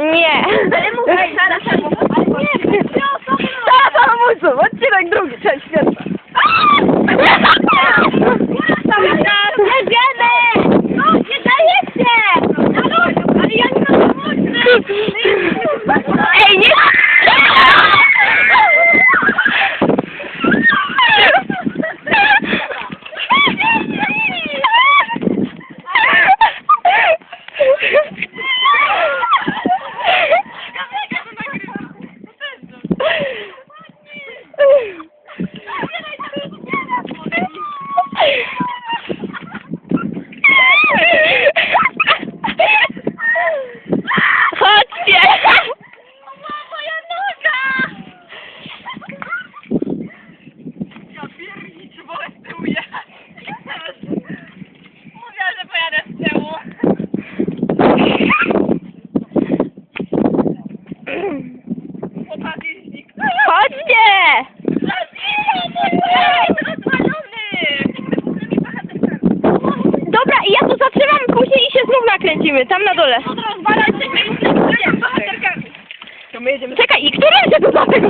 Nie. Ej, zaraz, zaraz. Nie, Zaraz hamulców, odcinek drugi, cześć, Popatrznik. Chodźcie! Dobra, i ja tu zatrzymam później i się znów nakręcimy, tam na dole. Już z bohaterkami. Czekaj, i który się tu zatek?